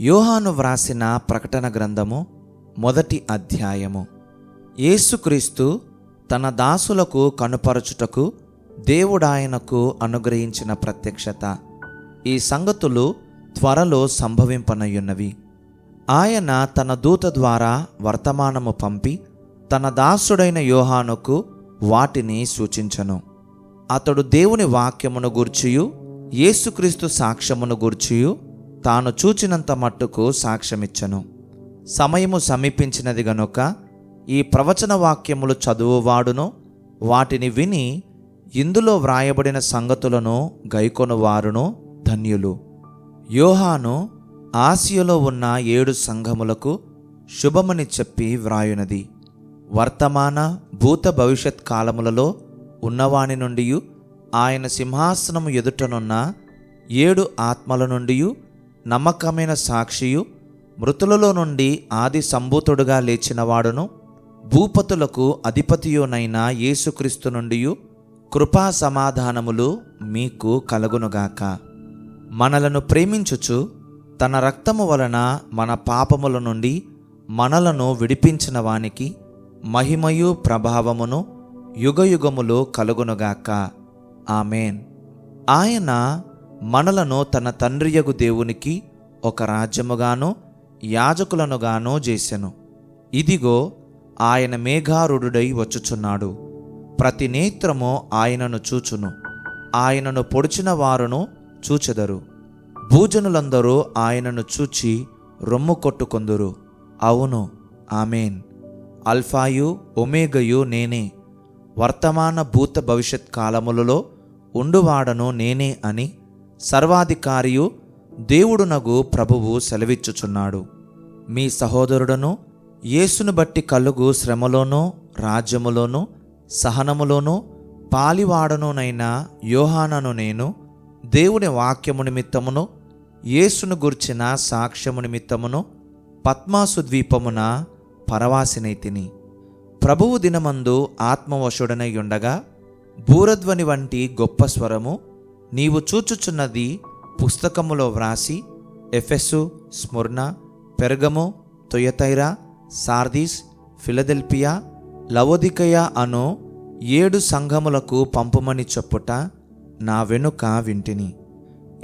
యోహాను వ్రాసిన ప్రకటన గ్రంథము మొదటి అధ్యాయము. యేసుక్రీస్తు తన దాసులకు కనుపరచుటకు దేవుడాయనకు అనుగ్రహించిన ప్రత్యక్షత. ఈ సంగతులు త్వరలో సంభవింపనయున్నవి. ఆయన తన దూత ద్వారా వర్తమానము పంపి తన దాసుడైన యోహానుకు వాటిని సూచించను. అతడు దేవుని వాక్యమును గూర్చియు యేసుక్రీస్తు సాక్ష్యమును గూర్చియు తాను చూచినంత మట్టుకు సాక్ష్యమిచ్చను. సమయము సమీపించినది గనుక ఈ ప్రవచన వాక్యములు చదువువాడును వాటిని విని ఇందులో వ్రాయబడిన సంగతులను గైకొనువారును ధన్యులు. యోహాను ఆసియలో ఉన్న ఏడు సంఘములకు శుభమని చెప్పి వ్రాయునది. వర్తమాన భూత భవిష్యత్ కాలములలో ఉన్నవాని నుండి ఆయన సింహాసనము ఎదుటనున్న ఏడు ఆత్మల నుండి నమ్మకమైన సాక్షియు మృతులలో నుండి ఆది సంభూతుడుగా లేచినవాడును భూపతులకు అధిపతియునైన యేసుక్రీస్తు నుండి కృపా సమాధానములు మీకు కలుగునుగాక. మనలను ప్రేమించుచు తన రక్తము వలన మన పాపముల నుండి మనలను విడిపించిన వానికి మహిమయు ప్రభావమును యుగయుగములు కలుగునుగాక. ఆమెన్. ఆయన మనలను తన తండ్రియగు దేవునికి ఒక రాజ్యముగాను యాజకులనుగానో చేసెను. ఇదిగో ఆయన మేఘారుడై వచ్చుచున్నాడు. ప్రతి నేత్రము ఆయనను చూచును. ఆయనను పొడిచిన వారును చూచెదరు. భూజనులందరూ ఆయనను చూచి రొమ్ము కొట్టుకొందురు. అవును ఆమెన్. అల్ఫాయు ఒమేగయు నేనే. వర్తమాన భూత భవిష్యత్ కాలములలో ఉండువాడను నేనే అని సర్వాధికారియు దేవుడునగు ప్రభువు సెలవిచ్చుచున్నాడు. మీ సహోదరుడను యేసును బట్టి కలుగు శ్రమలోనూ రాజ్యములోనూ సహనములోనూ పాలివాడనునైన యోహానను నేను దేవుని వాక్యము నిమిత్తమును యేసును గుర్చిన సాక్ష్యము నిమిత్తమును పద్మాసు ద్వీపమున పరవాసినైతిని. ప్రభువు దినమందు ఆత్మవశుడనై ఉండగా బూరధ్వని వంటి గొప్ప స్వరము నీవు చూచుచున్నది పుస్తకములో వ్రాసి Ephesus Smyrna Pergamum Thyatira Sardis Philadelphia Laodicea అను ఏడు సంఘములకు పంపుమని చెప్పుట నా వెనుక వింటిని.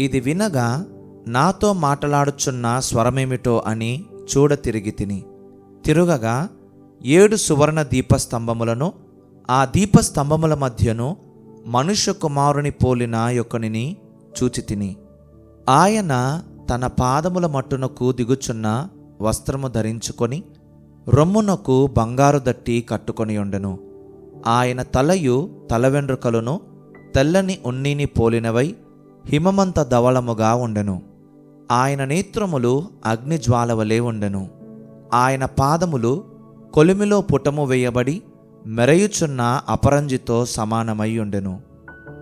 ఇది వినగా నాతో మాట్లాడుచున్న స్వరమేమిటో అని చూడ తిరిగి తిని. తిరుగగా ఏడు సువర్ణ దీపస్తంభములను ఆ దీపస్తంభముల మధ్యను మనుష్య కుమారుని పోలిన యొక్కనిని చూచి తిని. ఆయన తన పాదముల మట్టునకు దిగుచున్న వస్త్రము ధరించుకొని రొమ్మునకు బంగారు దట్టి కట్టుకొని ఉండెను. ఆయన తలయు తల వెండ్రుకలను తెల్లని ఉన్నిని పోలినవై హిమమంత ధవళముగా ఉండెను. ఆయన నేత్రములు అగ్నిజ్వాలవలే ఉండెను. ఆయన పాదములు కొలిమిలో పుటము వేయబడి మెరయుచున్న అపరంజితో సమానమై ఉండెను.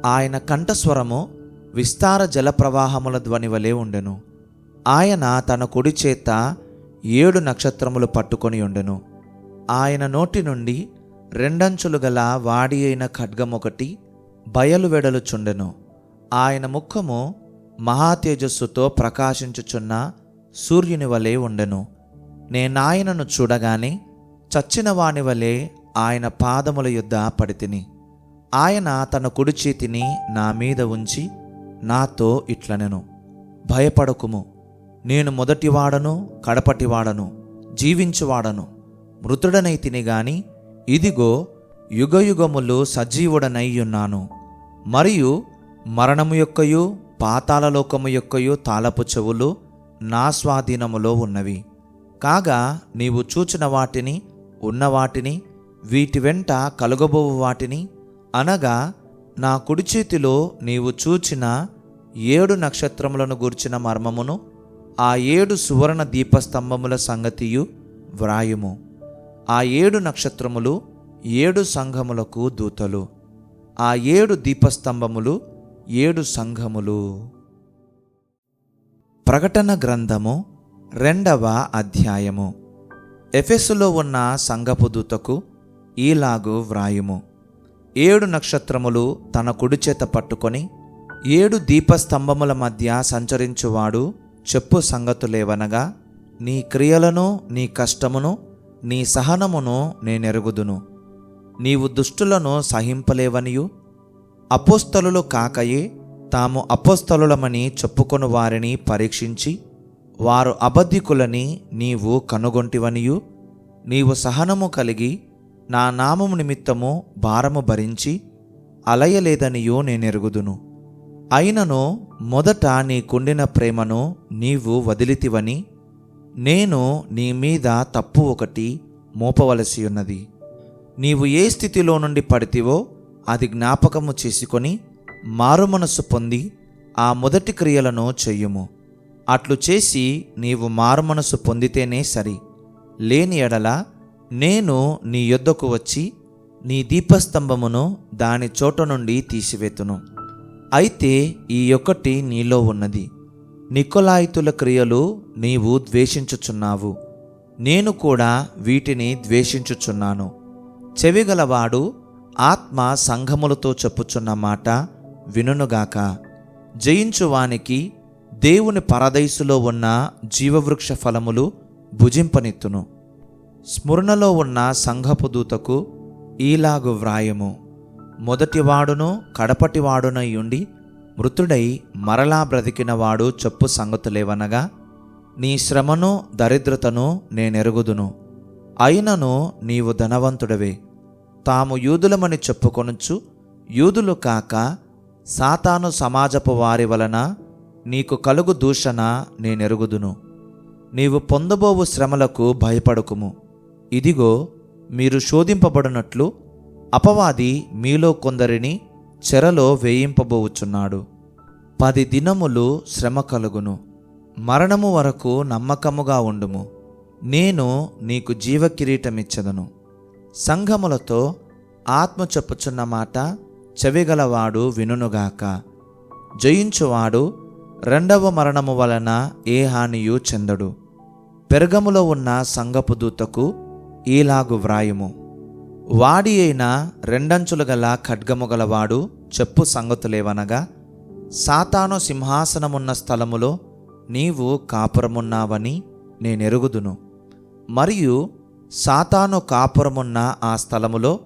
ఆయన కంఠస్వరము విస్తార జలప్రవాహముల ధ్వని వలె ఉండెను. ఆయన తన కుడి చేత ఏడు నక్షత్రములు పట్టుకొని ఉండెను. ఆయన నోటి నుండి రెండంచులు గల వాడి అయిన ఖడ్గమొకటి బయలు వెడలుచుండెను ఆయన ముఖము మహాతేజస్సుతో ప్రకాశించుచున్న సూర్యుని వలె ఉండెను. నేనాయనను చూడగానే చచ్చిన వాని వలె ఆయన పాదముల యొద్ద పడితిని ఆయన తన కుడి చేతిని నా మీద ఉంచి నాతో ఇట్లనెను. భయపడకుము. నేను మొదటివాడను కడపటివాడను జీవించువాడను. మృతుడనైతిని గాని ఇదిగో యుగయుగములు సజీవుడనై ఉన్నాను మరియు మరణము యొక్కయు పాతాళలోకము యొక్కయు తాళపు చెవులు నా స్వాధీనములో ఉన్నవి. కాగా నీవు చూచిన వాటిని ఉన్న వాటిని వీటి వెంట కలుగబోవు వాటిని. అనగా నా కుడి చేతిలో నీవు చూచిన ఏడు నక్షత్రములను గూర్చిన మర్మమును ఆ ఏడు సువర్ణ దీపస్తంభముల సంగతియు వ్రాయుము. ఆ ఏడు నక్షత్రములు ఏడు సంఘములకు దూతలు. ఆ ఏడు దీపస్తంభములు ఏడు సంఘములు. ప్రకటన గ్రంథము రెండవ అధ్యాయము. ఎఫెసులో ఉన్న సంఘపు దూతకు ఈలాగు వ్రాయుము. ఏడు నక్షత్రములు తన కుడి చేత పట్టుకొని ఏడు దీపస్తంభముల మధ్య సంచరించువాడు చెప్పు సంగతులేవనగా నీ క్రియలను నీ కష్టమును నీ సహనమును నేనెరుగుదును. నీవు దుష్టులను సహింపలేవనియు. అపోస్తలులు కాకయే తాము అపోస్తలులమని చెప్పుకొను వారిని పరీక్షించి వారు అబద్ధికులని నీవు కనుగొంటివనియు. నీవు సహనము కలిగి నా నామము నిమిత్తము భారము భరించి అలయలేదనియో నేనెరుగుదును. అయినను మొదట నీ కుండిన ప్రేమను నీవు వదిలితివని నేను నీ మీద తప్పు ఒకటి మోపవలసి ఉన్నది. నీవు ఏ స్థితిలో నుండి పడితివో అది జ్ఞాపకము చేసుకొని మారుమనస్సు పొంది ఆ మొదటి క్రియలను చెయ్యుము అట్లు చేసి నీవు మారుమనస్సు పొందితేనే సరి. లేని ఎడల నేను నీ యొద్దకు వచ్చి నీ దీపస్తంభమును దాని చోట నుండి తీసివేతును. అయితే ఈ యొక్కటి నీలో ఉన్నది. నికొలాయితుల క్రియలు నీవు ద్వేషించుచున్నావు. నేను కూడా వీటిని ద్వేషించుచున్నాను. చెవిగలవాడు ఆత్మ సంఘములతో చెప్పుచున్న మాట వినునుగాక. జయించువానికి దేవుని పరదైసులో ఉన్న జీవవృక్ష ఫలములు భుజింపనిత్తును. స్మరణలో ఉన్న సంఘపు దూతకు ఈలాగు వ్రాయము. మొదటివాడును కడపటివాడునై ఉండి మృతుడై మరలా బ్రతికినవాడు చెప్పు సంగతులేవనగా నీ శ్రమను దరిద్రతను నేనెరుగుదును. అయినను నీవు ధనవంతుడవే. తాము యూదులమని చెప్పుకొనుచు యూదులు కాక సాతాను సమాజపు వారి వలన నీకు కలుగు దూషణ నేనెరుగుదును. నీవు పొందబోవు శ్రమలకు భయపడకుము. ఇదిగో మీరు శోధింపబడినట్లు అపవాది మీలో కొందరిని చెరలో వేయింపబోవుచున్నాడు పది దినములు శ్రమ కలుగును. మరణము వరకు నమ్మకముగా ఉండుము. నేను నీకు జీవకిరీటమిచ్చదను. సంఘములతో ఆత్మ చెప్పుచున్న మాట చెవిగలవాడు వినునుగాక. జయించువాడు రెండవ మరణము వలన ఏ హానియు చెందడు. పెరగములో ఉన్న సంగపు దూతకు ఈలాగు వ్రాయుము. వాడి అయిన రెండంచులు గల ఖడ్గము గలవాడు చెప్పు సంగతులేవనగా సాతాను సింహాసనమున్న స్థలములో నీవు కాపురమున్నావని నేనెరుగుదును. మరియు సాతాను కాపురమున్న ఆ స్థలములో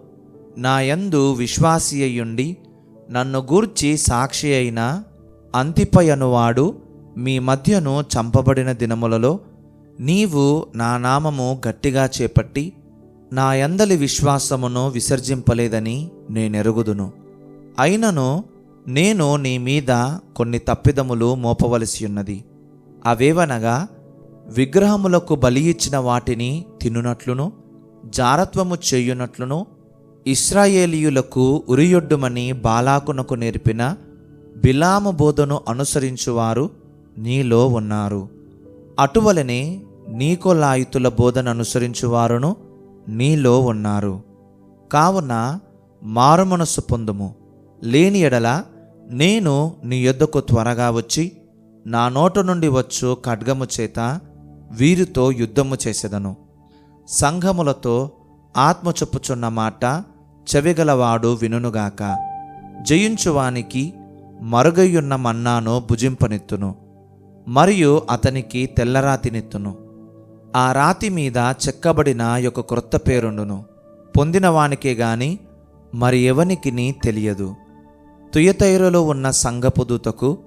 నా యందు విశ్వాసి అయ్యుండి నన్ను గూర్చి సాక్షి అయిన అంతిపయనువాడు మీ మధ్యను చంపబడిన దినములలో నీవు నా నామము గట్టిగా చేపట్టి నా యందలి విశ్వాసమును విసర్జింపలేదని నేనెరుగుదును. అయినను నేను నీ మీద కొన్ని తప్పిదములు మోపవలసి ఉన్నది అవేవనగా విగ్రహములకు బలి ఇచ్చిన వాటిని తినునట్లును జారత్వము చేయునట్లును ఇస్రాయేలీయులకు ఉరియొడ్డుమని బాలాకునకు నేర్పిన బిలాము బోధను అనుసరించువారు నీలో ఉన్నారు. అటువలనే నీకోలాయుతుల బోధన అనుసరించువారును నీలో ఉన్నారు. కావున మారుమనస్సు పొందుము. లేని ఎడల నేను నీ యొద్దకు త్వరగా వచ్చి నా నోట నుండి వచ్చు ఖడ్గము చేత వీరితో యుద్ధము చేసేదను. సంఘములతో ఆత్మ చెప్పుచున్న మాట చెవిగలవాడు వినునుగాక. జయించువానికి మరుగయ్యున్న మన్నాను భుజింపనెత్తును. మరియు అతనికి తెల్లరాతినెత్తును ఆ రాతి మీద చెక్కబడిన యొక్క క్రొత్త పేరుండును. పొందినవానికే గాని మరి ఎవనికిని తెలియదు. తుయతైరులో ఉన్న సంగపుదూతకు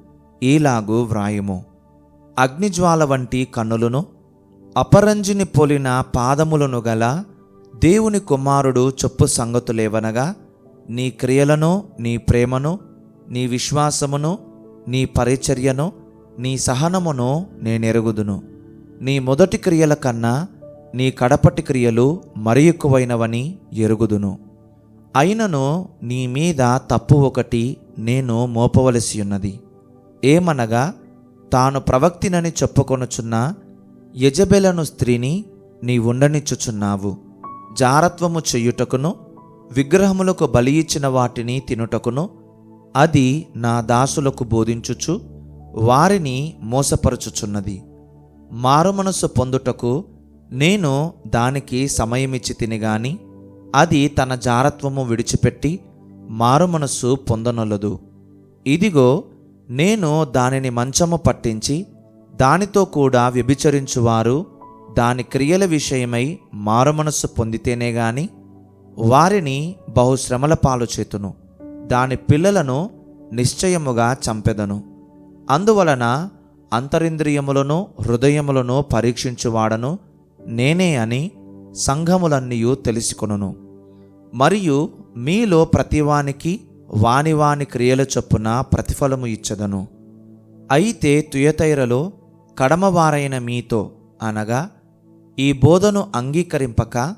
ఈలాగు వ్రాయము. అగ్నిజ్వాల వంటి కన్నులను అపరంజిని పొలిన పాదములను గల దేవుని కుమారుడు చొప్పు సంగతులేవనగా నీ క్రియలను నీ ప్రేమను నీ విశ్వాసమును నీ పరిచర్యను నీ సహనమును నేనెరుగుదును. నీ మొదటి క్రియల కన్నా నీ కడపటి క్రియలు మరి ఎక్కువైనవని ఎరుగుదును. అయినను నీ మీద తప్పు ఒకటి నేను మోపవలసి ఉన్నది ఏమనగా తాను ప్రవక్తినని చెప్పుకొనుచున్న యజబెలను స్త్రీని నీ ఉండనిచ్చుచున్నావు జారత్వము చెయ్యుటకును విగ్రహములకు బలి ఇచ్చిన వాటిని తినుటకును అది నా దాసులకు బోధించుచు వారిని మోసపరచుచున్నది. మారుమనస్సు పొందుటకు నేను దానికి సమయమిచ్చి తిని గాని అది తన జారత్వము విడిచిపెట్టి మారుమనస్సు పొందనొలదు ఇదిగో నేను దానిని మంచము పట్టించి దానితో కూడా వ్యభిచరించువారు దాని క్రియల విషయమై మారుమనస్సు పొందితేనే గాని వారిని బహుశ్రమల పాలు చేతును దాని పిల్లలను నిశ్చయముగా చంపెదను. అందువలన అంతరింద్రియములను హృదయములను పరీక్షించువాడను నేనే అని సంఘములన్నీయు తెలుసుకొనును. మరియు మీలో ప్రతివానికి వాని వాని క్రియల చొప్పున ప్రతిఫలము ఇచ్చదను. అయితే తుయతైరలో కడమవారైన మీతో అనగా ఈ బోధను అంగీకరింపక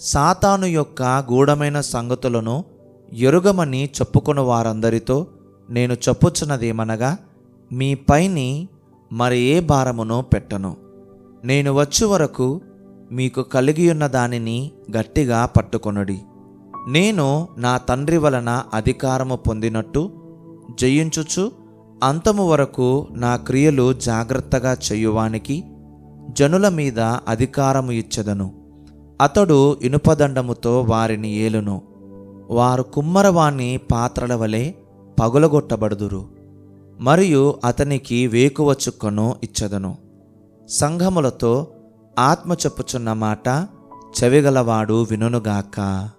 సాతాను యొక్క గూఢమైన సంగతులను ఎరుగమని చెప్పుకుని వారందరితో నేను చెప్పుచున్నదేమనగా మీ పైని మరి ఏ భారమునో పెట్టను. నేను వచ్చు వరకు మీకు కలిగియున్న దానిని గట్టిగా పట్టుకొనుడి. నేను నా తండ్రి వలన అధికారము పొందినట్టు జయించుచు అంతము వరకు నా క్రియలు జాగ్రత్తగా చేయువానికి జనుల మీద అధికారము ఇచ్చెదను. అతడు ఇనుపదండముతో వారిని ఏలును. వారు కుమ్మరవాణి పాత్రల వలె పగులగొట్టబడుదురు. మరియు అతనికి వేకువ చుక్కను ఇచ్చదను. సంఘములతో ఆత్మ చెప్పుచున్న మాట చెవిగలవాడు వినునుగాక.